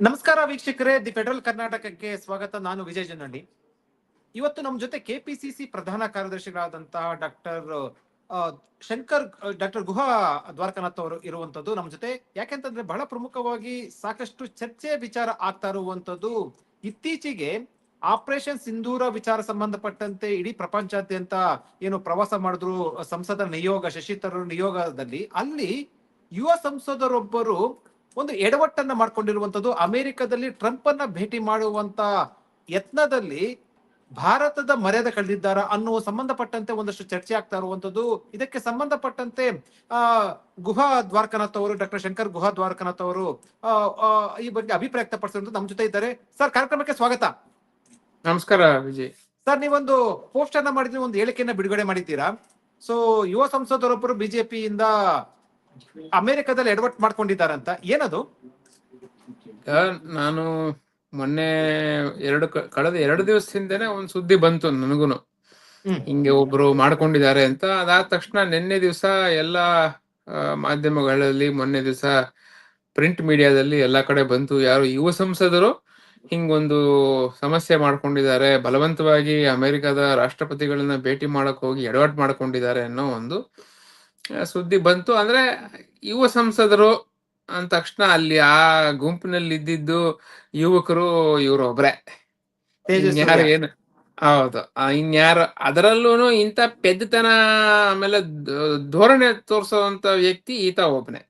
ನಮಸ್ಕಾರ ವೀಕ್ಷಕರೇ, the federal ಕರ್ನಾಟಕಕ್ಕೆ ಸ್ವಾಗತ. ನಾನು ವಿಜಯ್ ಜನಹಳ್ಳಿ ಇವತ್ತು ನಮ್ಮ ಜೊತೆ ಕೆಪಿಸಿಸಿ ಪ್ರಧಾನ ಕಾರ್ಯದರ್ಶಿಗಳಾದಂತಹ ಡಾಕ್ಟರ್ ಶಂಕರ್, ಡಾಕ್ಟರ್ ಗುಹಾ ದ್ವಾರಕನಾಥ್ ಅವರು ಇರುವಂತದ್ದು ನಮ್ಮ ಜೊತೆ. ಯಾಕೆಂತಂದ್ರೆ ಬಹಳ ಪ್ರಮುಖವಾಗಿ ಸಾಕಷ್ಟು ಚರ್ಚೆ ವಿಚಾರ ಆಗ್ತಾ ಇರುವಂತದ್ದು ಇತ್ತೀಚೆಗೆ ಆಪರೇಷನ್ ಸಿಂಧೂರ ವಿಚಾರ ಸಂಬಂಧಪಟ್ಟಂತೆ ಇಡೀ ಪ್ರಪಂಚಾದ್ಯಂತ ಏನು ಪ್ರವಾಸ ಮಾಡಿದ್ರು ಸಂಸದ ನಿಯೋಗ ಶಶಿ ತರೂರ್ ನಿಯೋಗದಲ್ಲಿ. ಅಲ್ಲಿ ಯುವ ಸಂಸದರೊಬ್ಬರು ಒಂದು ಎಡವಟ್ಟನ್ನ ಮಾಡ್ಕೊಂಡಿರುವಂತದ್ದು ಅಮೆರಿಕದಲ್ಲಿ ಟ್ರಂಪ್ ಅನ್ನ ಭೇಟಿ ಮಾಡುವಂತ ಯತ್ನದಲ್ಲಿ ಭಾರತದ ಮರ್ಯಾದೆ ಕಳೆದಿದ್ದಾರ ಅನ್ನುವ ಸಂಬಂಧಪಟ್ಟಂತೆ ಒಂದಷ್ಟು ಚರ್ಚೆ ಆಗ್ತಾ ಇರುವಂತದ್ದು ಇದಕ್ಕೆ ಸಂಬಂಧಪಟ್ಟಂತೆ ಆ ಗುಹಾ ದ್ವಾರಕನಾಥ್ ಅವರು ಡಾಕ್ಟರ್ ಶಂಕರ್ ಗುಹಾ ದ್ವಾರಕನಾಥ್ ಅವರು ಈ ಬಗ್ಗೆ ಅಭಿಪ್ರಾಯ ವ್ಯಕ್ತಪಡಿಸಿರುವಂತದ್ದು ನಮ್ಮ ಜೊತೆ ಇದ್ದಾರೆ. ಸರ್ ಕಾರ್ಯಕ್ರಮಕ್ಕೆ ಸ್ವಾಗತ. ನಮಸ್ಕಾರ ವಿಜಯ್. ಸರ್ ನೀವೊಂದು ಪೋಸ್ಟ್ ಅನ್ನ ಮಾಡಿದ್ರೆ ಒಂದು ಹೇಳಿಕೆಯನ್ನ ಬಿಡುಗಡೆ ಮಾಡಿದ್ದೀರಾ? ಸೊ ಯುವ ಸಂಸದರೊಬ್ಬರು ಬಿಜೆಪಿಯಿಂದ ಅಮೆರಿಕದಲ್ಲಿ ಎಡವಟ್ ಮಾಡ್ಕೊಂಡಿದ್ದಾರಂತ ಏನದು? ನಾನು ಮೊನ್ನೆ ಎರಡು ಕಳೆದ ಎರಡು ದಿವಸದಿಂದನೇ ಒಂದ್ ಸುದ್ದಿ ಬಂತು ನನಗೂನು. ಹಿಂಗೆ ಒಬ್ರು ಮಾಡ್ಕೊಂಡಿದ್ದಾರೆ ಅಂತ. ಅದಾದ ತಕ್ಷಣ ನಿನ್ನೆ ದಿವಸ ಎಲ್ಲಾ ಮಾಧ್ಯಮಗಳಲ್ಲಿ ಮೊನ್ನೆ ದಿವಸ ಪ್ರಿಂಟ್ ಮೀಡಿಯಾದಲ್ಲಿ ಎಲ್ಲಾ ಕಡೆ ಬಂತು. ಯಾರು ಯುವ ಸಂಸದರು ಹಿಂಗೊಂದು ಸಮಸ್ಯೆ ಮಾಡ್ಕೊಂಡಿದ್ದಾರೆ. ಬಲವಂತವಾಗಿ ಅಮೆರಿಕದ ರಾಷ್ಟ್ರಪತಿಗಳನ್ನ ಭೇಟಿ ಮಾಡಕ್ ಹೋಗಿ ಎಡವಟ್ ಮಾಡ್ಕೊಂಡಿದ್ದಾರೆ ಅನ್ನೋ ಒಂದು ಸುದ್ದಿ ಬಂತು. ಅಂದ್ರೆ ಯುವ ಸಂಸದರು ಅಂದ ತಕ್ಷಣ ಅಲ್ಲಿ ಆ ಗುಂಪಿನಲ್ಲಿ ಇದ್ದಿದ್ದು ಯುವಕರು ಇವ್ರು ಒಬ್ರೆ ತೇಜಸ್ವಿ ಇನ್ಯಾರು ಏನು? ಹೌದು. ಇನ್ಯಾರು? ಅದರಲ್ಲೂ ಇಂಥ ಪೆದ್ದತನ ಆಮೇಲೆ ಧೋರಣೆ ತೋರಿಸುವಂತ ವ್ಯಕ್ತಿ ಈತ ಒಬ್ಬನೇ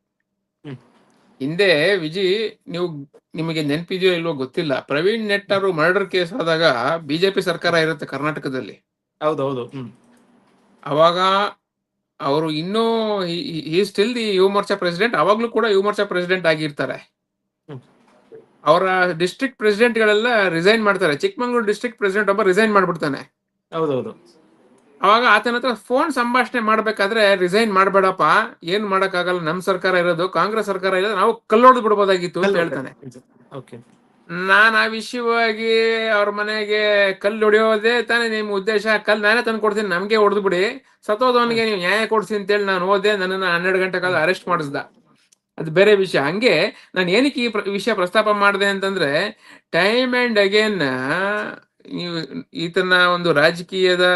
ಹಿಂದೆ ವಿಜಿ ನೀವು ನಿಮಗೆ ನೆನಪಿದೆಯೋ ಇಲ್ವೋ ಗೊತ್ತಿಲ್ಲ. ಪ್ರವೀಣ್ ನೆಟ್ಟರು ಮರ್ಡರ್ ಕೇಸ್ ಆದಾಗ ಬಿಜೆಪಿ ಸರ್ಕಾರ ಇರುತ್ತೆ ಕರ್ನಾಟಕದಲ್ಲಿ. ಹೌದೌದು ಅವಾಗ ಅವರು ಇನ್ನೂ ಈ still the Yuva Morcha president ಅವಾಗ್ಲೂ ಕೂಡ ಯುವ ಮೋರ್ಚಾ ಪ್ರೆಸಿಡೆಂಟ್ ಆಗಿರ್ತಾರೆ. ಅವರ ಡಿಸ್ಟ್ರಿಕ್ಟ್ ಪ್ರೆಸಿಡೆಂಟ್ ಗಳೆಲ್ಲ ರಿಸೈನ್ ಮಾಡ್ತಾರೆ. ಚಿಕ್ಕಮಂಗ್ಳೂರು ಡಿಸ್ಟ್ರಿಕ್ಟ್ ಪ್ರೆಸಿಡೆಂಟ್ ಒಬ್ಬ ರಿಸೈನ್ ಮಾಡ್ಬಿಡ್ತಾನೆ. ಹೌದೌದು. ಅವಾಗ ಆತನ ಹತ್ರ ಫೋನ್ ಸಂಭಾಷಣೆ ಮಾಡ್ಬೇಕಾದ್ರೆ ರಿಸೈನ್ ಮಾಡ್ಬೇಡಪ್ಪ ಏನ್ ಮಾಡಕ್ಕಾಗಲ್ಲ ನಮ್ ಸರ್ಕಾರ ಇರೋದು ಕಾಂಗ್ರೆಸ್ ಸರ್ಕಾರ ಇರೋದು ನಾವು ಕಲ್ಲೋಡ್ ಬಿಡ್ಬೋದಾಗಿತ್ತು ಅಂತ ಹೇಳ್ತಾನೆ. ಓಕೆ ನಾನ್ ಆ ವಿಷಯವಾಗಿ ಅವ್ರ ಮನೆಗೆ ಕಲ್ಲು ಹೊಡೆಯೋದೇ ತಾನೇ ನಿಮ್ ಉದ್ದೇಶ. ಕಲ್ಲು ನಾನೇ ತಂದು ಕೊಡ್ತೀನಿ ನಮ್ಗೆ ಹೊಡೆದು ಬಿಡಿ. ಸತ್ತೋದವನಿಗೆ ನೀವು ನ್ಯಾಯ ಕೊಡ್ಸಿ ಅಂತೇಳಿ ನಾನು ಓದೆ ನನ್ನನ್ನ ಹನ್ನೆರಡು ಗಂಟೆ ಕಾಲ ಅರೆಸ್ಟ್ ಮಾಡಿಸ್ದ. ಅದು ಬೇರೆ ವಿಷಯ. ಹಂಗೆ ನಾನು ಏನಕ್ಕೆ ಈ ವಿಷಯ ಪ್ರಸ್ತಾಪ ಮಾಡಿದೆ ಅಂತಂದ್ರೆ ಟೈಮ್ ಅಂಡ್ ಅಗೇನ್ ನೀವು ಈತನ ಒಂದು ರಾಜಕೀಯದ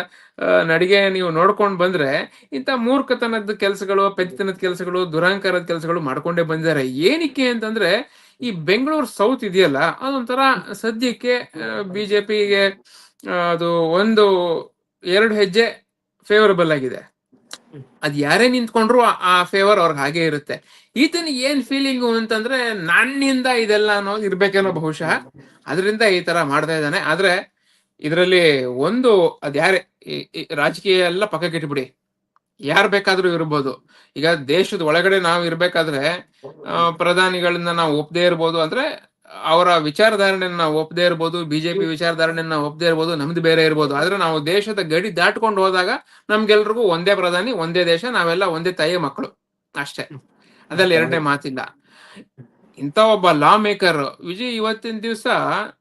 ನಡಿಗೆ ನೀವು ನೋಡ್ಕೊಂಡು ಬಂದ್ರೆ ಇಂಥ ಮೂರ್ಖತನದ ಕೆಲಸಗಳು ಪೆದ್ದತನದ ಕೆಲಸಗಳು ದುರಾಂಕಾರದ ಕೆಲಸಗಳು ಮಾಡ್ಕೊಂಡೇ ಬಂದಿದ್ದಾರೆ. ಏನಕ್ಕೆ ಅಂತಂದ್ರೆ ಈ ಬೆಂಗಳೂರು ಸೌತ್ ಇದೆಯಲ್ಲ, ಅದೊಂಥರ ಸದ್ಯಕ್ಕೆ ಬಿಜೆಪಿಗೆ ಅದು ಒಂದು ಎರಡು ಹೆಜ್ಜೆ ಫೇವರಬಲ್ ಆಗಿದೆ. ಅದ್ ಯಾರೇ ನಿಂತ್ಕೊಂಡ್ರು ಆ- ಫೇವರ್ ಅವ್ರಿಗೆ ಹಾಗೆ ಇರುತ್ತೆ. ಈತನಿಗೆ ಏನ್ ಫೀಲಿಂಗು ಅಂತಂದ್ರೆ ನನ್ನಿಂದ ಇದೆಲ್ಲ ಅನ್ನೋದು ಇರ್ಬೇಕೇನೋ ಬಹುಶಃ. ಅದರಿಂದ ಈ ತರ ಮಾಡ್ತಾ ಇದ್ದಾನೆ. ಆದ್ರೆ ಇದರಲ್ಲಿ ಒಂದು ಅದ್ಯಾರೇ ಈ- ಈ ರಾಜಕೀಯ ಎಲ್ಲ ಪಕ್ಕಕ್ಕೆ ಇಟ್ಬಿಡಿ ಯಾರು ಬೇಕಾದ್ರೂ ಇರ್ಬೋದು. ಈಗ ದೇಶದ ಒಳಗಡೆ ನಾವು ಇರ್ಬೇಕಾದ್ರೆ ಪ್ರಧಾನಿಗಳನ್ನ ನಾವು ಒಪ್ಪದೇ ಇರ್ಬೋದು ಅಂದ್ರೆ ಅವರ ವಿಚಾರಧಾರಣೆನ ನಾವು ಒಪ್ಪದೇ ಇರ್ಬೋದು ಬಿಜೆಪಿ ವಿಚಾರಧಾರಣೆನ ನಾವು ಒಪ್ಪದೇ ಇರ್ಬೋದು ನಮ್ದು ಬೇರೆ ಇರ್ಬೋದು. ಆದ್ರೆ ನಾವು ದೇಶದ ಗಡಿ ದಾಟ್ಕೊಂಡು ಹೋದಾಗ ನಮ್ಗೆಲ್ರಿಗೂ ಒಂದೇ ಪ್ರಧಾನಿ ಒಂದೇ ದೇಶ ನಾವೆಲ್ಲ ಒಂದೇ ತಾಯಿಯ ಮಕ್ಕಳು. ಅಷ್ಟೇ. ಅದ್ರಲ್ಲಿ ಎರಡನೇ ಮಾತಿಲ್ಲ. ಇಂಥ ಒಬ್ಬ ಲಾ ಮೇಕರ್ ವಿಜಯ್ ಇವತ್ತಿನ ದಿವಸ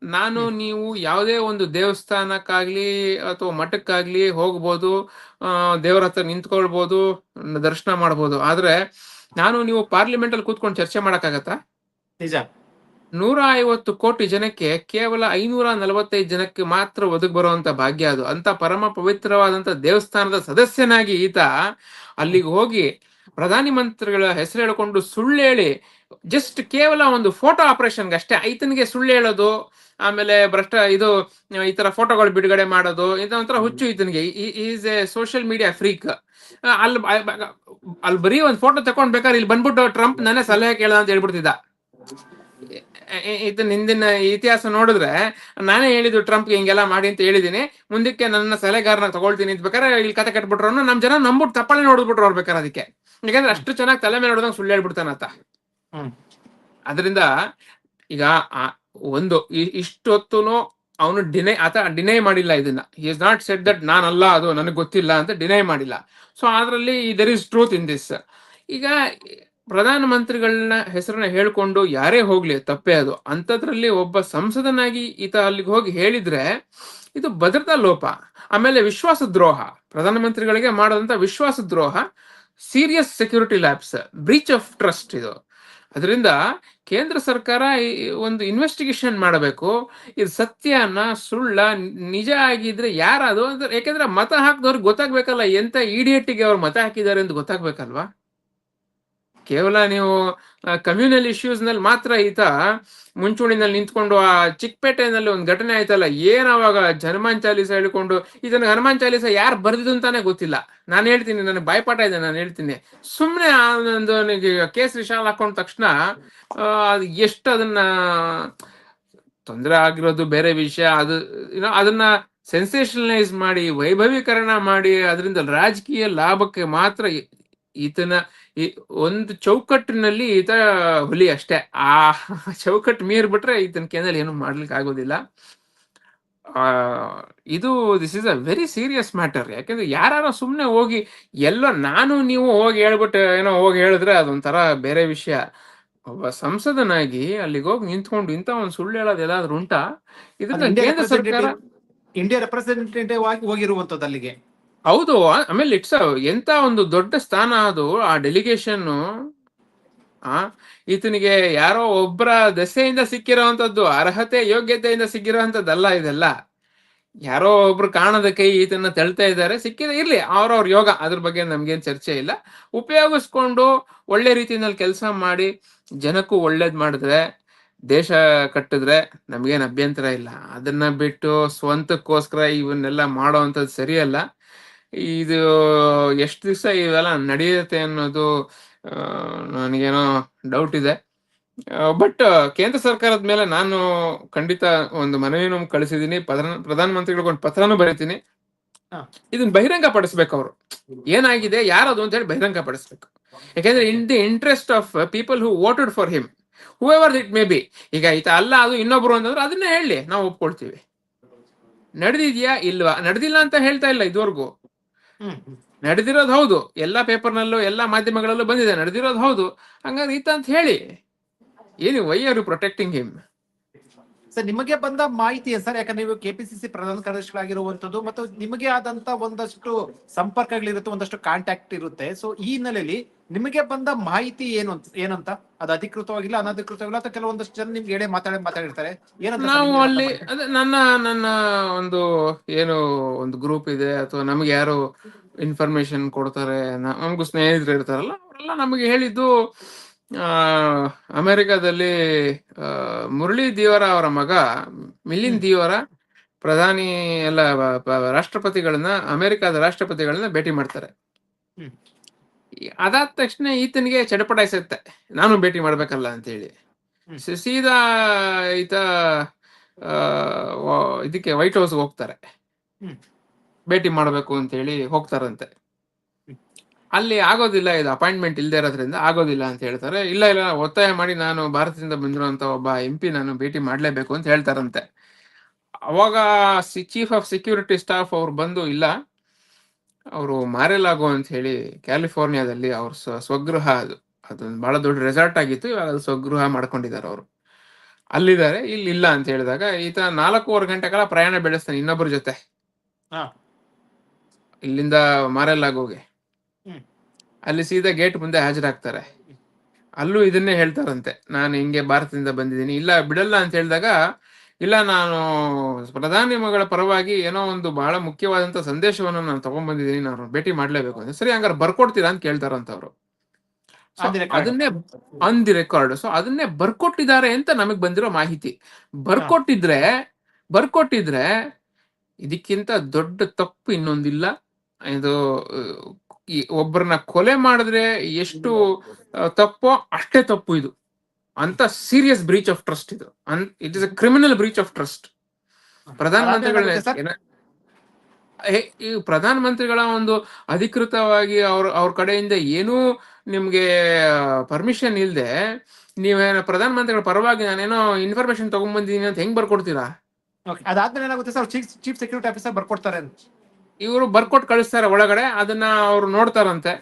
ನಾನು ನೀವು ಯಾವುದೇ ಒಂದು ದೇವಸ್ಥಾನಕ್ಕಾಗ್ಲಿ ಅಥವಾ ಮಠಕ್ಕಾಗ್ಲಿ ಹೋಗ್ಬೋದು ದೇವರ ಹತ್ರ ನಿಂತ್ಕೊಳ್ಬೋದು ದರ್ಶನ ಮಾಡ್ಬೋದು. ಆದ್ರೆ ನಾನು ನೀವು ಪಾರ್ಲಿಮೆಂಟ್ ಅಲ್ಲಿ ಕೂತ್ಕೊಂಡು ಚರ್ಚೆ ಮಾಡಕ್ಕಾಗತ್ತಾ? ನಿಜ. ನೂರ ಐವತ್ತು ಕೋಟಿ ಜನಕ್ಕೆ ಕೇವಲ ಐನೂರ ನಲವತ್ತೈದು ಜನಕ್ಕೆ ಮಾತ್ರ ಒದಗಿ ಬರುವಂತ ಭಾಗ್ಯ ಅದು. ಅಂತ ಪರಮ ಪವಿತ್ರವಾದಂತ ದೇವಸ್ಥಾನದ ಸದಸ್ಯನಾಗಿ ಈತ ಅಲ್ಲಿಗೆ ಹೋಗಿ ಪ್ರಧಾನಿ ಮಂತ್ರಿಗಳ ಹೆಸರು ಹೇಳಿಕೊಂಡು ಸುಳ್ಳು ಹೇಳಿ ಜಸ್ಟ್ ಕೇವಲ ಒಂದು ಫೋಟೋ ಆಪರೇಷನ್ಗೆ ಅಷ್ಟೇ. ಐತನಿಗೆ ಸುಳ್ಳು ಹೇಳೋದು ಆಮೇಲೆ ಭ್ರಷ್ಟ ಇದು ಈ ತರ ಫೋಟೋಗಳು ಬಿಡುಗಡೆ ಮಾಡೋದು ಇದ ಒಂಥರ ಹುಚ್ಚು ಈತನಿಗೆ is a social media freak ಅಲ್ಲಿ ಅಲ್ಲಿ ಬರೀ ಒಂದು ಫೋಟೋ ತಕೊಂಡ್ ಬೇಕಾದ್ರೆ ಇಲ್ಲಿ ಬಂದ್ಬಿಟ್ಟು ಟ್ರಂಪ್ ನಾನೇ ಸಲಹೆ ಕೇಳ ಅಂತ ಹೇಳ್ಬಿಡ್ತಿದ್ದ. ಇದನ್ನ ಹಿಂದಿನ ಇತಿಹಾಸ ನೋಡಿದ್ರೆ ನಾನೇ ಹೇಳಿದ್ದು ಟ್ರಂಪ್ ಹಿಂಗೆಲ್ಲ ಮಾಡಿ ಅಂತ ಹೇಳಿದೀನಿ. ಮುಂದಕ್ಕೆ ನನ್ನ ಸಲಹೆಗಾರನ ತಗೊಳ್ತೀನಿ ಅಂತ ಬೇಕಾದ್ರೆ ಇಲ್ಲಿ ಕತೆ ಕಟ್ಬಿಟ್ರು ನಮ್ ಜನ ನಂಬಿಟ್ಟು ತಪ್ಪಳೆ ನೋಡ್ಬಿಟ್ರು ಅವ್ರು ಬೇಕಾದ್ರೆ ಅದಕ್ಕೆ. ಯಾಕಂದ್ರೆ ಅಷ್ಟು ಚೆನ್ನಾಗಿ ತಲೆ ಮೇಲೆ ನೋಡಿದಂಗೆ ಸುಳ್ಳು ಹೇಳ್ಬಿಡ್ತಾನಂತ. ಹ್ಮ್. ಅದರಿಂದ ಈಗ ಒಂದು ಇಷ್ಟೊತ್ತೂ ಅವನು ಡಿನೈ ಆತ ಡಿನೈ ಮಾಡಿಲ್ಲ ಇದನ್ನ. ಇಸ್ ನಾಟ್ ಸೆಟ್ ದಟ್ ನಾನಲ್ಲ, ಅದು ನನಗೆ ಗೊತ್ತಿಲ್ಲ ಅಂತ ಡಿನೈ ಮಾಡಿಲ್ಲ. ಸೊ ಅದರಲ್ಲಿ there is truth in this ಈಗ ಪ್ರಧಾನಮಂತ್ರಿಗಳನ್ನ ಹೆಸರನ್ನ ಹೇಳ್ಕೊಂಡು ಯಾರೇ ಹೋಗ್ಲಿ, ತಪ್ಪೇ ಅದು. ಅಂಥದ್ರಲ್ಲಿ ಒಬ್ಬ ಸಂಸದನಾಗಿ ಈತ ಅಲ್ಲಿಗೆ ಹೋಗಿ ಹೇಳಿದ್ರೆ, ಇದು ಭದ್ರತಾ ಲೋಪ. ಆಮೇಲೆ ವಿಶ್ವಾಸ ದ್ರೋಹ ಪ್ರಧಾನಮಂತ್ರಿಗಳಿಗೆ ಮಾಡೋದಂತ ವಿಶ್ವಾಸ ದ್ರೋಹ serious security lapse breach of trust ಇದು. ಅದರಿಂದ ಕೇಂದ್ರ ಸರ್ಕಾರ ಒಂದು ಇನ್ವೆಸ್ಟಿಗೇಷನ್ ಮಾಡಬೇಕು. ಇದು ಸತ್ಯನ, ಸುಳ್ಳ, ನಿಜ ಆಗಿದ್ರೆ ಯಾರದು ಅಂದ್ರೆ ಯಾಕೆಂದ್ರೆ ಮತ ಹಾಕಿದವ್ರಿಗೆ ಗೊತ್ತಾಗ್ಬೇಕಲ್ಲ, ಎಂತ ಇಡಿಯಟ್ಟಿಗೆ ಅವ್ರು ಮತ ಹಾಕಿದ್ದಾರೆ ಅಂತ ಗೊತ್ತಾಗ್ಬೇಕಲ್ವಾ? ಕೇವಲ ನೀವು ಕಮ್ಯುನಲ್ ಇಶ್ಯೂಸ್ನಲ್ಲಿ ಮಾತ್ರ ಈತ ಮುಂಚೂಣಿನಲ್ಲಿ ನಿಂತ್ಕೊಂಡು ಆ ಚಿಕ್ಕಪೇಟೆನಲ್ಲಿ ಒಂದು ಘಟನೆ ಆಯ್ತಲ್ಲ, ಏನ್ ಅವಾಗ ಹನುಮಾನ್ ಚಾಲೀಸ ಹೇಳ್ಕೊಂಡು, ಇದನ್ನ ಹನುಮಾನ್ ಚಾಲೀಸ ಯಾರು ಬರ್ದಿದ್ದು ಅಂತಾನೆ ಗೊತ್ತಿಲ್ಲ. ನಾನು ಹೇಳ್ತೀನಿ, ನನಗೆ ಬಾಯ್ಪಾಠ ಇದೆ, ನಾನು ಹೇಳ್ತೀನಿ. ಸುಮ್ಮನೆ ಒಂದು ಕೇಸ್ ವಿಶಾಲ್ ಹಾಕೊಂಡ ತಕ್ಷಣ ಎಷ್ಟು ಅದನ್ನ ತೊಂದರೆ ಆಗಿರೋದು, ಬೇರೆ ವಿಷಯ, ಅದು ಏನೋ ಅದನ್ನ ಸೆನ್ಸೇಷನಲೈಸ್ ಮಾಡಿ, ವೈಭವೀಕರಣ ಮಾಡಿ ಅದರಿಂದ ರಾಜಕೀಯ ಲಾಭಕ್ಕೆ ಮಾತ್ರ ಈತನ ಈ ಒಂದು ಚೌಕಟ್ಟಿನಲ್ಲಿ ಈತ ಹುಲಿ ಅಷ್ಟೇ. ಆ ಚೌಕಟ್ಟು ಮೀರ್ ಬಿಟ್ರೆ ಈತನ ಕೇಂದ್ರದಲ್ಲಿ ಏನು ಮಾಡ್ಲಿಕ್ಕೆ ಆಗೋದಿಲ್ಲ. ಆ ಇದು this is a very serious matter ಯಾಕಂದ್ರೆ ಯಾರು ಸುಮ್ಮನೆ ಹೋಗಿ ಎಲ್ಲೋ ನಾನು ನೀವು ಹೋಗಿ ಹೇಳ್ಬಿಟ್ಟು ಏನೋ ಹೋಗಿ ಹೇಳಿದ್ರೆ ಅದೊಂಥರ ಬೇರೆ ವಿಷಯ. ಒಬ್ಬ ಸಂಸದನಾಗಿ ಅಲ್ಲಿಗೆ ಹೋಗಿ ನಿಂತ್ಕೊಂಡು ಇಂಥ ಒಂದು ಸುಳ್ಳು ಹೇಳೋದು ಎಲ್ಲಾದ್ರೂ ಉಂಟಾ? ಇದನ್ನ ಇಂಡಿಯಾ ಕೇಂದ್ರ ಸರ್ಕಾರ ಇಂಡಿಯಾ ರೆಪ್ರೆಸೆಂಟೇಟಿವ್ ಆಗಿ ಹೋಗಿರುವಂತದ್ದು ಅಲ್ಲಿಗೆ. ಹೌದು ಆಮೇಲೆ ಇಟ್ಸ್, ಎಂತ ಒಂದು ದೊಡ್ಡ ಸ್ಥಾನ ಅದು, ಆ ಡೆಲಿಗೇಷನ್ ಆ, ಈತನಿಗೆ ಯಾರೋ ಒಬ್ಬರ ದೆಸೆಯಿಂದ ಸಿಕ್ಕಿರೋವಂಥದ್ದು, ಅರ್ಹತೆ, ಯೋಗ್ಯತೆಯಿಂದ ಸಿಕ್ಕಿರೋವಂಥದ್ದಲ್ಲ ಇದೆಲ್ಲ. ಯಾರೋ ಒಬ್ರು ಕಾಣದ ಕೈ ಈತನ ತಳ್ತಾ ಇದ್ದಾರೆ, ಸಿಕ್ಕಿದ, ಇರ್ಲಿ, ಅವ್ರವ್ರ ಯೋಗ, ಅದ್ರ ಬಗ್ಗೆ ನಮ್ಗೇನ್ ಚರ್ಚೆ ಇಲ್ಲ. ಉಪಯೋಗಿಸ್ಕೊಂಡು ಒಳ್ಳೆ ರೀತಿಯಲ್ಲಿ ಕೆಲಸ ಮಾಡಿ, ಜನಕ್ಕೂ ಒಳ್ಳೇದ್ ಮಾಡಿದ್ರೆ, ದೇಶ ಕಟ್ಟಿದ್ರೆ ನಮ್ಗೇನು ಅಭ್ಯಂತರ ಇಲ್ಲ. ಅದನ್ನ ಬಿಟ್ಟು ಸ್ವಂತಕ್ಕೋಸ್ಕರ ಇವನ್ನೆಲ್ಲ ಮಾಡೋವಂಥದ್ದು ಸರಿಯಲ್ಲ. ಇದು ಎಷ್ಟು ದಿವಸ ಇವೆಲ್ಲ ನಡೆಯುತ್ತೆ ಅನ್ನೋದು ನನಗೇನೋ ಡೌಟ್ ಇದೆ. ಬಟ್ ಕೇಂದ್ರ ಸರ್ಕಾರದ ಮೇಲೆ ನಾನು ಖಂಡಿತ ಒಂದು ಮನವಿನೂ ಕಳಿಸಿದೀನಿ ಪ್ರಧಾನ ಪ್ರಧಾನಮಂತ್ರಿಗಳಿಗೆ ಒಂದು ಪತ್ರನೂ ಬರೀತೀನಿ. ಇದನ್ನ ಬಹಿರಂಗ ಪಡಿಸ್ಬೇಕು ಅವರು. ಏನಾಗಿದೆ ಯಾರದು ಅಂತ ಹೇಳಿ ಬಹಿರಂಗ ಪಡಿಸ್ಬೇಕು ಯಾಕಂದ್ರೆ in the interest of people who voted for him whoever it may be ಈಗ ಈತ ಅಲ್ಲ ಅದು ಇನ್ನೊಬ್ರು ಅಂತಂದ್ರೆ ಅದನ್ನೇ ಹೇಳಿ ನಾವು ಒಪ್ಕೊಳ್ತೀವಿ. ನಡೆದಿದ್ಯಾ ಇಲ್ವಾ? ನಡೆದಿಲ್ಲ ಅಂತ ಹೇಳ್ತಾ ಇಲ್ಲ ಇದುವರೆಗೂ. ನಡೆದಿರೋದು ಹೌದು. ಎಲ್ಲಾ ಪೇಪರ್ನಲ್ಲೂ ಎಲ್ಲಾ ಮಾಧ್ಯಮಗಳಲ್ಲೂ ಬಂದಿದೆ. ನಡೆದಿರೋದು ಹೌದು. ಹಂಗಾದ್ರೆ ಈತ ಅಂತ ಹೇಳಿ. ಏನು why are you protecting him sir ನಿಮಗೆ ಬಂದ ಮಾಹಿತಿ ಸರ್ ಯಾಕಂದ್ರೆ ನೀವು ಕೆಪಿಸಿಸಿ ಪ್ರಧಾನ ಕಾರ್ಯದರ್ಶಿಗಳಾಗಿರುವಂತದ್ದು ಮತ್ತು ನಿಮಗೆ ಆದಂತ ಒಂದಷ್ಟು ಸಂಪರ್ಕಗಳಿರುತ್ತೆ ಒಂದಷ್ಟು ಕಾಂಟ್ಯಾಕ್ಟ್ ಇರುತ್ತೆ. ಸೊ ಈ ಹಿನ್ನೆಲೆಯಲ್ಲಿ ನಿಮಗೆ ಬಂದ ಮಾಹಿತಿ ಏನು ಅಂತ ಏನಂತ ಅದು ಅಧಿಕೃತವಾಗಿಲ್ಲ ಅನಧಿಕೃತವಾಗಿಲ್ಲ ಅಥವಾ ಕೆಲವೊಂದಷ್ಟು ಜನ ನಿಮ್ಗೆ ಹೇಳಿ ಮಾತಾಡಿ ಮಾತಾಡಿರ್ತಾರೆ. ಏನಂತ ನಾವು ಅಲ್ಲಿ ಅದೇ ನನ್ನ ನನ್ನ ಒಂದು ಏನು ಒಂದು ಗ್ರೂಪ್ ಇದೆ ಅಥವಾ ನಮ್ಗೆ ಯಾರು ಇನ್ಫಾರ್ಮೇಶನ್ ಕೊಡ್ತಾರೆ ನ- ನಮಗೂ ಸ್ನೇಹಿತರು ಇರ್ತಾರಲ್ಲ ಅವರೆಲ್ಲ ನಮಗೆ ಹೇಳಿದ್ದು ಆ ಅಮೆರಿಕಾದಲ್ಲಿ ಆ, ಮುರಳಿ ದೇವರ ಅವರ ಮಗ ಮಿಲಿನ್ ದೇವರ ಪ್ರಧಾನಿ ಎಲ್ಲ ರಾಷ್ಟ್ರಪತಿಗಳನ್ನ ಅಮೆರಿಕದ ರಾಷ್ಟ್ರಪತಿಗಳನ್ನ ಭೇಟಿ ಮಾಡ್ತಾರೆ. ಹ್ಮ್. ಅದಾದ ತಕ್ಷಣ ಈತನಿಗೆ ಚಡಪಡಿಸುತ್ತೆ ನಾನು ಭೇಟಿ ಮಾಡ್ಬೇಕಲ್ಲ ಅಂತ ಹೇಳಿ. ಸೀದಾ ಈತ ಇದಕ್ಕೆ ವೈಟ್ ಹೌಸ್ ಹೋಗ್ತಾರೆ. ಭೇಟಿ ಮಾಡಬೇಕು ಅಂತ ಹೇಳಿ ಹೋಗ್ತಾರಂತೆ ಅಲ್ಲಿ ಆಗೋದಿಲ್ಲ ಇದು ಅಪಾಯಿಂಟ್ಮೆಂಟ್ ಇಲ್ಲದೆ ಇರೋದ್ರಿಂದ ಆಗೋದಿಲ್ಲ ಅಂತ ಹೇಳ್ತಾರೆ. ಇಲ್ಲ ಇಲ್ಲ ಒತ್ತಾಯ ಮಾಡಿ ನಾನು ಭಾರತದಿಂದ ಬಂದಿರುವಂತ ಒಬ್ಬ ಎಂ ಪಿ ನಾನು ಭೇಟಿ ಮಾಡ್ಲೇಬೇಕು ಅಂತ ಹೇಳ್ತಾರಂತೆ. ಅವಾಗ ಚೀಫ್ ಆಫ್ ಸೆಕ್ಯೂರಿಟಿ ಸ್ಟಾಫ್ ಅವ್ರು ಬಂದು ಇಲ್ಲ ಅವರು ಮಾರೆಲಾಗೋ ಅಂತ ಹೇಳಿ ಕ್ಯಾಲಿಫೋರ್ನಿಯಾದಲ್ಲಿ ಅವ್ರ ಸ್ವ- ಸ್ವಗೃಹ ಅದು. ಅದೊಂದು ಬಹಳ ದೊಡ್ಡ ರೆಸಾರ್ಟ್ ಆಗಿತ್ತು. ಇವಾಗ ಅದು ಸ್ವಗೃಹ ಮಾಡ್ಕೊಂಡಿದ್ದಾರೆ ಅವರು. ಅಲ್ಲಿದ್ದಾರೆ. ಇಲ್ಲಿ ಇಲ್ಲ ಅಂತ ಹೇಳಿದಾಗ ಈತ ನಾಲ್ಕೂವರೆ ಗಂಟೆ ಕಾಲ ಪ್ರಯಾಣ ಬೆಳೆಸ್ತಾನೆ ಇನ್ನೊಬ್ಬರ ಜೊತೆ. ಹಾ. ಇಲ್ಲಿಂದ ಮಾರೆಲಾಗೋಗೆ ಹ್ಮ್. ಅಲ್ಲಿ ಸೀದಾ ಗೇಟ್ ಮುಂದೆ ಹಾಜರಾಗ್ತಾರೆ. ಅಲ್ಲೂ ಇದನ್ನೇ ಹೇಳ್ತಾರಂತೆ. ನಾನು ಹಿಂಗೆ ಭಾರತದಿಂದ ಬಂದಿದ್ದೀನಿ. ಇಲ್ಲ ಬಿಡಲ್ಲ ಅಂತ ಹೇಳಿದಾಗ ಇಲ್ಲ ನಾನು ಪ್ರಧಾನಿ ಮಗಳ ಪರವಾಗಿ ಏನೋ ಒಂದು ಬಹಳ ಮುಖ್ಯವಾದಂತ ಸಂದೇಶವನ್ನು ನಾನು ತಗೊಂಡ್ಬಂದಿದ್ದೀನಿ. ನಾನು ಭೇಟಿ ಮಾಡ್ಲೇಬೇಕು ಅಂತ. ಸರಿ ಹಂಗಾರೆ ಬರ್ಕೊಡ್ತೀರಾ ಅಂತ ಕೇಳ್ತಾರಂತ ಅವರು. ಅದನ್ನೇ ಆನ್ ದಿ ರೆಕಾರ್ಡ್ ಸೊ ಅದನ್ನೇ ಬರ್ಕೊಟ್ಟಿದ್ದಾರೆ ಅಂತ ನಮಗ್ ಬಂದಿರೋ ಮಾಹಿತಿ. ಬರ್ಕೊಟ್ಟಿದ್ರೆ ಬರ್ಕೊಟ್ಟಿದ್ರೆ ಇದಕ್ಕಿಂತ ದೊಡ್ಡ ತಪ್ಪು ಇನ್ನೊಂದಿಲ್ಲ. ಇದು ಒಬ್ಬರನ್ನ ಕೊಲೆ ಮಾಡಿದ್ರೆ ಎಷ್ಟು ತಪ್ಪೋ ಅಷ್ಟೇ ತಪ್ಪು ಇದು. ಅಂತ ಸೀರಿಯಸ್ ಬ್ರೀಚ್ ಆಫ್ ಟ್ರಸ್ಟ್ ಇದು. It is a criminal breach of trust ಪ್ರಧಾನಮಂತ್ರಿಗಳ ಈ ಪ್ರಧಾನ ಮಂತ್ರಿಗಳ ಒಂದು ಅಧಿಕೃತವಾಗಿ ಅವ್ರ ಅವ್ರ ಕಡೆಯಿಂದ ಏನೂ ನಿಮ್ಗೆ ಪರ್ಮಿಷನ್ ಇಲ್ಲದೆ ನೀವೇನೋ ಪ್ರಧಾನ ಮಂತ್ರಿಗಳ ಪರವಾಗಿ ನಾನೇನೋ ಇನ್ಫಾರ್ಮೇಶನ್ ತಗೊಂಡ್ಬಂದಿದ್ದೀನಿ ಅಂತ ಹೆಂಗ್ ಬರ್ಕೊಡ್ತೀರಾ. ಅದಾದ್ಮೇಲೆ ಏನಾಗುತ್ತೆ sir? Chief chief security officer ಬರ್ಕೊಡ್ತಾರೆ ಅಂತ. ಇವರು ಬರ್ಕೊಟ್ ಕಳಿಸ್ತಾರೆ ಒಳಗಡೆ ಅದನ್ನ ಅವ್ರು ನೋಡ್ತಾರಂತೆ.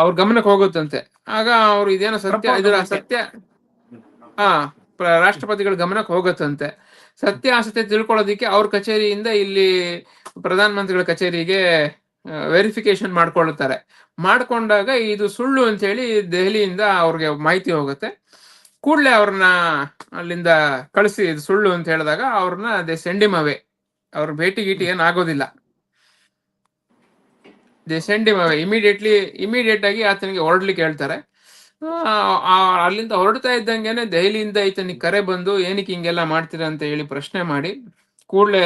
ಅವ್ರ ಗಮನಕ್ಕೆ ಹೋಗುತ್ತಂತೆ. ಆಗ ಅವ್ರು ಇದೇನೋ ಸತ್ಯ ಇದರ ಸತ್ಯ ಹಾ ರಾಷ್ಟ್ರಪತಿಗಳ ಗಮನಕ್ಕೆ ಹೋಗುತ್ತಂತೆ. ಸತ್ಯಾಸತ್ಯ ತಿಳ್ಕೊಳ್ಳೋದಿಕ್ಕೆ ಅವ್ರ ಕಚೇರಿಯಿಂದ ಇಲ್ಲಿ ಪ್ರಧಾನ ಮಂತ್ರಿಗಳ ಕಚೇರಿಗೆ ವೆರಿಫಿಕೇಶನ್ ಮಾಡ್ಕೊಳ್ತಾರೆ. ಮಾಡ್ಕೊಂಡಾಗ ಇದು ಸುಳ್ಳು ಅಂತ ಹೇಳಿ ದೆಹಲಿಯಿಂದ ಅವ್ರಿಗೆ ಮಾಹಿತಿ ಹೋಗುತ್ತೆ. ಕೂಡಲೇ ಅವ್ರನ್ನ ಅಲ್ಲಿಂದ ಕಳಿಸಿ ಇದು ಸುಳ್ಳು ಅಂತ ಹೇಳಿದಾಗ ಅವ್ರನ್ನ ಅದೇ ಸೆಂಡಿಮವೆ ಅವೇ ಅವ್ರ ಭೇಟಿ ಗೀಟಿ ಏನ್ ಆಗೋದಿಲ್ಲ. ದೇ ಸೆಂಡ್ ಇಮಿಡಿಯೇಟ್ಲಿ ಇಮಿಡಿಯೇಟ್ ಆಗಿ ಆತನಿಗೆ ಹೊರಡ್ಲಿಕ್ಕೆ ಹೇಳ್ತಾರೆ. ಅಲ್ಲಿಂದ ಹೊರಡ್ತಾ ಇದ್ದಂಗೆನೆ ದೆಹಲಿಯಿಂದ ಈತನಿಗೆ ಕರೆ ಬಂದು, ಏನಕ್ಕೆ ಹಿಂಗೆಲ್ಲ ಮಾಡ್ತೀರ ಅಂತ ಹೇಳಿ ಪ್ರಶ್ನೆ ಮಾಡಿ, ಕೂಡಲೇ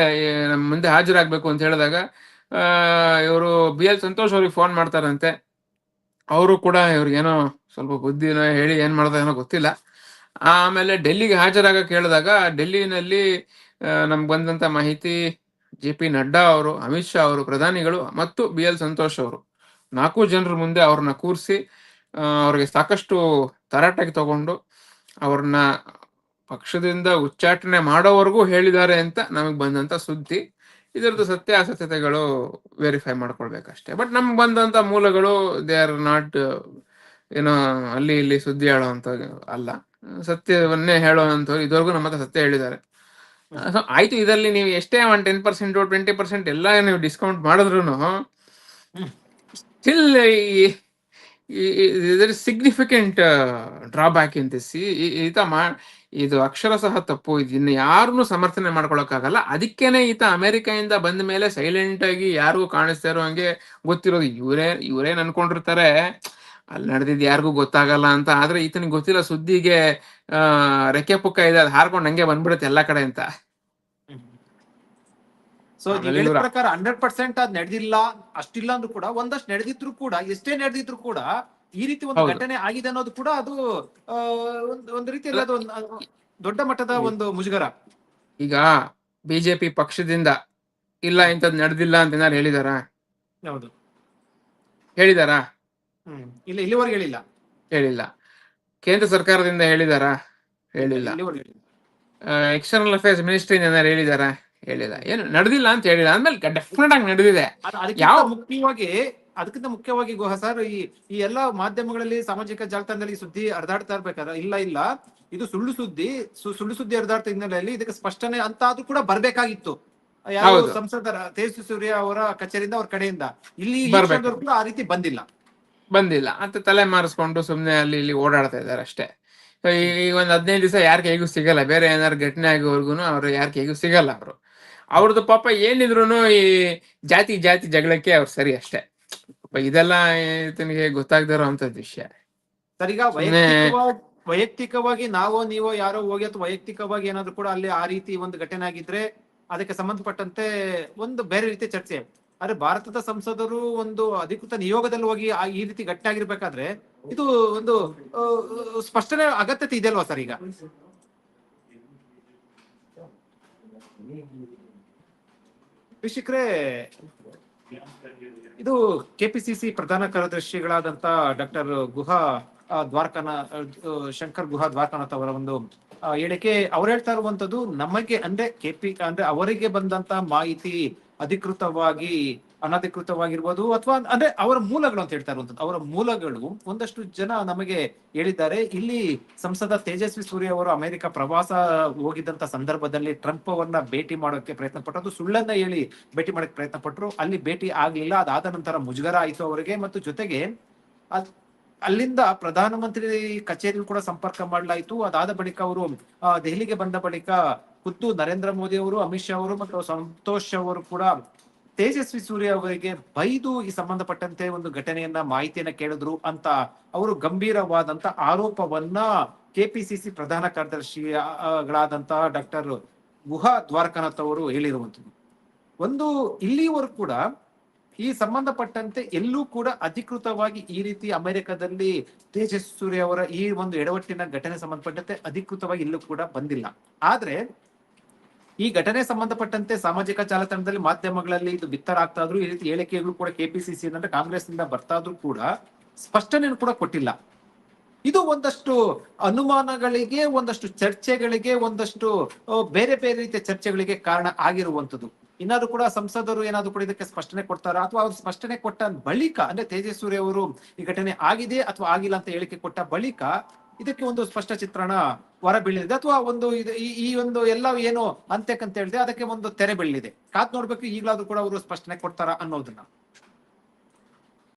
ನಮ್ಮ ಮುಂದೆ ಹಾಜರಾಗಬೇಕು ಅಂತ ಹೇಳಿದಾಗ ಇವರು ಬಿ ಎಲ್ ಸಂತೋಷ್ ಅವ್ರಿಗೆ ಫೋನ್ ಮಾಡ್ತಾರಂತೆ. ಅವರು ಕೂಡ ಇವ್ರಿಗೇನೋ ಸ್ವಲ್ಪ ಬುದ್ಧಿನೋ ಹೇಳಿ ಏನು ಮಾಡ್ದಾಗೇನೋ ಗೊತ್ತಿಲ್ಲ. ಆಮೇಲೆ ಡೆಲ್ಲಿಗೆ ಹಾಜರಾಗಕ್ಕೆ ಹೇಳಿದಾಗ, ಡೆಲ್ಲಿನಲ್ಲಿ ನಮ್ಗೆ ಬಂದಂತ ಮಾಹಿತಿ ಜೆ ಪಿ ನಡ್ಡಾ ಅವರು, ಅಮಿತ್ ಶಾ ಅವರು, ಪ್ರಧಾನಿಗಳು ಮತ್ತು ಬಿ ಎಲ್ ಸಂತೋಷ್ ಅವರು. ನಾಲ್ಕು ಜನರ ಮುಂದೆ ಅವ್ರನ್ನ ಕೂರಿಸಿ ಅವ್ರಿಗೆ ಸಾಕಷ್ಟು ತರಾಟೆಗೆ ತಗೊಂಡು ಅವ್ರನ್ನ ಪಕ್ಷದಿಂದ ಉಚ್ಚಾಟನೆ ಮಾಡೋವರೆಗೂ ಹೇಳಿದ್ದಾರೆ ಅಂತ ನಮಗೆ ಬಂದಂತ ಸುದ್ದಿ. ಇದರದ್ದು ಸತ್ಯಾಸತ್ಯತೆಗಳು ವೆರಿಫೈ ಮಾಡ್ಕೊಳ್ಬೇಕಷ್ಟೇ. ಬಟ್ ನಮ್ಗೆ ಬಂದಂತ ಮೂಲಗಳು ದೇ ಆರ್ ನಾಟ್ ಏನೋ ಅಲ್ಲಿ ಇಲ್ಲಿ ಸುದ್ದಿ ಹೇಳೋವಂತ ಅಲ್ಲ. ಸತ್ಯವನ್ನೇ ಹೇಳುವಂಥವ್ರು ಇದುವರೆಗೂ ನಮ್ಮ ಸತ್ಯ ಹೇಳಿದ್ದಾರೆ. ಆಯ್ತು ಇದರಲ್ಲಿ ನೀವು ಎಷ್ಟೇ one ten percent twenty percent ಎಲ್ಲ ನೀವು ಡಿಸ್ಕೌಂಟ್ ಮಾಡಿದ್ರು still significant drawback in this ಈತ ಮಾ ಇದು ಸಹ ತಪ್ಪು. ಇದನ್ನ ಯಾರನ್ನು ಸಮರ್ಥನೆ ಮಾಡ್ಕೊಳಕ್ಕಾಗಲ್ಲ. ಅದಕ್ಕೇನೆ ಈತ ಅಮೆರಿಕೆಯಿಂದ ಬಂದ ಮೇಲೆ ಸೈಲೆಂಟ್ ಆಗಿ ಯಾರಿಗೂ ಕಾಣಿಸ್ತಾ ಇರೋ ಹಂಗೆ ಗೊತ್ತಿರೋದು. ಇವರೇ ಇವರೇನ್ ಅನ್ಕೊಂಡಿರ್ತಾರೆ. ಅಲ್ಲಿ ನಡೆದಿದ್ ಯಾರಿಗೂ ಗೊತ್ತಾಗಲ್ಲ ಅಂತ. ಆದ್ರೆ ಈತನಿಗೆ ಗೊತ್ತಿಲ್ಲ ಸುದ್ದಿಗೆ ಆ ರೆಕ್ಕೆ ಪುಕ್ಕ ಇದೆ ಅದು ಹಾರ್ಕೊಂಡು ಹಂಗೆ ಬಂದ್ಬಿಡುತ್ತೆ ಎಲ್ಲಾ ಕಡೆ ಅಂತ. ಸೊ ಪ್ರಕಾರ ಹಂಡ್ರೆಡ್ ಪರ್ಸೆಂಟ್ ಅದ್ ನಡೆದಿಲ್ಲ ಅಷ್ಟಿಲ್ಲ ಅಂದ್ರೂ ಕೂಡ ಒಂದಷ್ಟು ನಡೆದಿದ್ರು ಕೂಡ ಎಷ್ಟೇ ನಡೆದಿದ್ರು ಕೂಡ ಈ ರೀತಿ ಒಂದು ಘಟನೆ ಆಗಿದೆ ಅನ್ನೋದು ಕೂಡ ಅದು ಒಂದು ಒಂದು ರೀತಿಯಲ್ಲಿ ಅದು ದೊಡ್ಡ ಮಟ್ಟದ ಒಂದು ಮುಜುಗರ. ಈಗ ಬಿಜೆಪಿ ಪಕ್ಷದಿಂದ ಇಲ್ಲ ಇಂಥದ್ ನಡೆದಿಲ್ಲ ಅಂತ ಏನಾರು ಹೇಳಿದಾರ? ಹೌದು. ಹೇಳಿದಾರಾ? ಹ್ಮ್. ಇಲ್ಲ ಇಲ್ಲಿವರೆಗೆ ಹೇಳಿಲ್ಲ. ಹೇಳಿಲ್ಲ. ಕೇಂದ್ರ ಸರ್ಕಾರದಿಂದ ಹೇಳಿದಾರಾ? ಹೇಳಿಲ್ಲ. ಇಲ್ಲಿವರೆಗೆ. ಎಕ್ಸ್ಟರ್ನಲ್ ಅಫೇರ್ಸ್ ಮಿನಿಸ್ಟ್ರಿಯಿಂದ ಏನಾರು ಹೇಳಿದಾರಾ? ಹೇಳಿಲ್ಲ. ಏನು ನಡೆದಿಲ್ಲ ಅಂತ ಹೇಳಿಲ್ಲ. ಅಂದ್ಮೇಲೆ ಡೆಫಿನೆಟ್ ಆಗಿ ನಡೆದಿದೆ. ಅದಕ್ಕಿಂತ ಯಾವ- ಮುಖ್ಯವಾಗಿ ಅದಕ್ಕಿಂತ ಮುಖ್ಯವಾಗಿ ಗುಹ ಸರ್ ಈ ಈ ಎಲ್ಲಾ ಮಾಧ್ಯಮಗಳಲ್ಲಿ ಸಾಮಾಜಿಕ ಜಾಲತಾಣದಲ್ಲಿ ಸುದ್ದಿ ಹರಿದಾಡ್ತಾ ಇರ್ಬೇಕಾದ್ರೆ ಇಲ್ಲ ಇಲ್ಲ. ಇದು ಸುಳ್ಳು ಸುದ್ದಿ. ಸುಳ್ಳು ಸುದ್ದಿ ಹರಿದಾಡ್ತಾ ಹಿನ್ನೆಲೆಯಲ್ಲಿ ಇದಕ್ಕೆ ಸ್ಪಷ್ಟನೆ ಅಂತ ಅದು ಕೂಡ ಬರ್ಬೇಕಾಗಿತ್ತು. ಯಾವ. ಸಂಸದರ ತೇಜಸ್ವಿ ಸೂರ್ಯ ಅವರ ಕಚೇರಿಯಿಂದ ಅವ್ರ ಕಡೆಯಿಂದ. ಇಲ್ಲಿ ಕೂಡ ಆ ರೀತಿ ಬಂದಿಲ್ಲ. ಬಂದಿಲ್ಲ. ಅಂತ ತಲೆ ಮಾರಿಸ್ಕೊಂಡು ಸುಮ್ನೆ ಅಲ್ಲಿ ಇಲ್ಲಿ ಓಡಾಡ್ತಾ ಇದ್ದಾರೆ ಅಷ್ಟೇ. ಈಗ ಒಂದ್ ಹದಿನೈದು ದಿವಸ ಯಾರ ಕೈಗೂ ಸಿಗಲ್ಲ. ಬೇರೆ ಏನಾದ್ರು ಘಟನೆ ಆಗೋವರೆಗೂ ಅವ್ರು ಯಾರ ಕೈಗೂ ಸಿಗಲ್ಲ ಅವರು. ಅವ್ರದ್ದು ಪಾಪ ಏನಿದ್ರು ಈ ಜಾತಿ ಜಾತಿ ಜಗಳಕ್ಕೆ ಅವ್ರು ಸರಿ ಅಷ್ಟೇ. ಇದೆಲ್ಲ ತನಗೆ ಗೊತ್ತಾಗ್ದಿರೋ ಅಂತ ವಿಷಯ ಸರಿಗ ವೈಯಕ್ತಿಕವಾಗಿ ವೈಯಕ್ತಿಕವಾಗಿ ನಾವೋ ನೀವೋ ಯಾರೋ ಹೋಗಿ ಅಥವಾ ವೈಯಕ್ತಿಕವಾಗಿ ಏನಾದ್ರು ಕೂಡ ಅಲ್ಲಿ ಆ ರೀತಿ ಒಂದು ಘಟನೆ ಆಗಿದ್ರೆ ಅದಕ್ಕೆ ಸಂಬಂಧಪಟ್ಟಂತೆ ಒಂದು ಬೇರೆ ರೀತಿಯ ಚರ್ಚೆ ಆದ್ರೆ ಭಾರತದ ಸಂಸದರು ಒಂದು ಅಧಿಕೃತ ನಿಯೋಗದಲ್ಲಿ ಹೋಗಿ ಈ ರೀತಿ ಘಟನೆ ಆಗಿರ್ಬೇಕಾದ್ರೆ ಇದು ಒಂದು ಸ್ಪಷ್ಟನೆ ಅಗತ್ಯತೆ ಇದೆ ಅಲ್ವಾ ಸರ್ ಈಗ? ವೀಕ್ಷಕರೇ, ಇದು ಕೆಪಿಸಿಸಿ ಪ್ರಧಾನ ಕಾರ್ಯದರ್ಶಿಗಳಾದಂತ ಡಾಕ್ಟರ್ ಗುಹಾ ದ್ವಾರಕನ ಶಂಕರ್ ಗುಹಾ ದ್ವಾರಕಾನಾಥ್ ಅವರ ಒಂದು ಹೇಳಿಕೆ. ಅವ್ರು ಹೇಳ್ತಾ ಇರುವಂತದ್ದು ನಮಗೆ ಅಂದ್ರೆ ಕೆಪಿ, ಅಂದ್ರೆ ಅವರಿಗೆ ಬಂದಂತ ಮಾಹಿತಿ ಅಧಿಕೃತವಾಗಿ, ಅನಧಿಕೃತವಾಗಿರ್ಬೋದು ಅಥವಾ ಅಂದ್ರೆ ಅವರ ಮೂಲಗಳು ಅಂತ ಹೇಳ್ತಾ ಇರುವಂತದ್ದು ಅವರ ಮೂಲಗಳು ಒಂದಷ್ಟು ಜನ ನಮಗೆ ಹೇಳಿದ್ದಾರೆ. ಇಲ್ಲಿ ಸಂಸದ ತೇಜಸ್ವಿ ಸೂರ್ಯ ಅವರು ಅಮೆರಿಕ ಪ್ರವಾಸ ಹೋಗಿದ್ದಂತ ಸಂದರ್ಭದಲ್ಲಿ ಟ್ರಂಪ್ ಅವರನ್ನ ಭೇಟಿ ಮಾಡೋಕೆ ಪ್ರಯತ್ನ ಪಟ್ಟರು. ಸುಳ್ಳನ್ನ ಹೇಳಿ ಭೇಟಿ ಮಾಡಕ್ಕೆ ಪ್ರಯತ್ನ ಪಟ್ಟರು. ಅಲ್ಲಿ ಭೇಟಿ ಆಗ್ಲಿಲ್ಲ. ಅದಾದ ನಂತರ ಮುಜುಗರ ಆಯಿತು ಅವರಿಗೆ. ಮತ್ತು ಜೊತೆಗೆ ಅಲ್ಲಿಂದ ಪ್ರಧಾನಮಂತ್ರಿ ಕಚೇರಿ ಕೂಡ ಸಂಪರ್ಕ ಮಾಡಲಾಯಿತು. ಅದಾದ ಬಳಿಕ ಅವರು ದೆಹಲಿಗೆ ಬಂದ ಬಳಿಕ ಖುದ್ದು ನರೇಂದ್ರ ಮೋದಿ ಅವರು, ಅಮಿತ್ ಶಾ ಅವರು ಮತ್ತು ಸಂತೋಷ್ ಅವರು ಕೂಡ ತೇಜಸ್ವಿ ಸೂರ್ಯ ಅವರಿಗೆ ಬೈದು ಈ ಸಂಬಂಧಪಟ್ಟಂತೆ ಒಂದು ಘಟನೆಯನ್ನ ಮಾಹಿತಿಯನ್ನ ಕೇಳಿದ್ರು ಅಂತ ಅವರು ಗಂಭೀರವಾದಂತ ಆರೋಪವನ್ನ ಕೆಪಿಸಿಸಿ ಪ್ರಧಾನ ಕಾರ್ಯದರ್ಶಿಗಳಾದಂತಹ ಡಾಕ್ಟರ್ ಗುಹಾ ದ್ವಾರಕನಾಥ್ ಅವರು ಹೇಳಿರುವಂಥದ್ದು. ಒಂದು ಇಲ್ಲಿವರೆಗೂ ಕೂಡ ಈ ಸಂಬಂಧಪಟ್ಟಂತೆ ಎಲ್ಲೂ ಕೂಡ ಅಧಿಕೃತವಾಗಿ ಈ ರೀತಿ ಅಮೆರಿಕದಲ್ಲಿ ತೇಜಸ್ವಿ ಸೂರ್ಯ ಅವರ ಈ ಒಂದು ಎಡವಟ್ಟಿನ ಘಟನೆ ಸಂಬಂಧಪಟ್ಟಂತೆ ಅಧಿಕೃತವಾಗಿ ಎಲ್ಲೂ ಕೂಡ ಬಂದಿಲ್ಲ. ಆದ್ರೆ ಈ ಘಟನೆ ಸಂಬಂಧಪಟ್ಟಂತೆ ಸಾಮಾಜಿಕ ಜಾಲತಾಣದಲ್ಲಿ ಮಾಧ್ಯಮಗಳಲ್ಲಿ ಇದು ಬಿತ್ತರಾಗ್ತಾ ಇದ್ರು. ಈ ರೀತಿ ಹೇಳಿಕೆಗಳು ಕೂಡ ಕೆಪಿಸಿಸಿ ಅಂದ್ರೆ ಕಾಂಗ್ರೆಸ್ನಿಂದ ಬರ್ತಾ ಇದ್ರು ಕೂಡ ಸ್ಪಷ್ಟನೆಯನ್ನು ಕೂಡ ಕೊಟ್ಟಿಲ್ಲ. ಇದು ಒಂದಷ್ಟು ಅನುಮಾನಗಳಿಗೆ, ಒಂದಷ್ಟು ಚರ್ಚೆಗಳಿಗೆ, ಒಂದಷ್ಟು ಬೇರೆ ಬೇರೆ ರೀತಿಯ ಚರ್ಚೆಗಳಿಗೆ ಕಾರಣ ಆಗಿರುವಂತದ್ದು ಇನ್ನಾದ್ರೂ ಕೂಡ ಸಂಸದರು ಏನಾದ್ರು ಕೂಡ ಇದಕ್ಕೆ ಸ್ಪಷ್ಟನೆ ಕೊಡ್ತಾರಾ? ಅಥವಾ ಅವ್ರು ಸ್ಪಷ್ಟನೆ ಕೊಟ್ಟ ಬಳಿಕ, ಅಂದ್ರೆ ತೇಜಸ್ವಿ ಅವರು ಈ ಘಟನೆ ಆಗಿದೆ ಅಥವಾ ಆಗಿಲ್ಲ ಅಂತ ಹೇಳಿಕೆ ಕೊಟ್ಟ ಬಳಿಕ ಇದಕ್ಕೆ ಒಂದು ಸ್ಪಷ್ಟ ಚಿತ್ರಣ ಹೊರ ಬೀಳಿದೆ ಅಥವಾ ಒಂದು ಈ ಒಂದು ಎಲ್ಲ ಏನು ಅಂತ್ಯಕ್ಕಂತ ಹೇಳಿದೆ ಅದಕ್ಕೆ ಒಂದು ತೆರೆ ಬೀಳಿದೆ ಕಾದ್ ನೋಡ್ಬೇಕು, ಈಗಲಾದ್ರೂ ಕೂಡ ಅವರು ಸ್ಪಷ್ಟನೆ ಕೊಡ್ತಾರ ಅನ್ನೋದನ್ನ.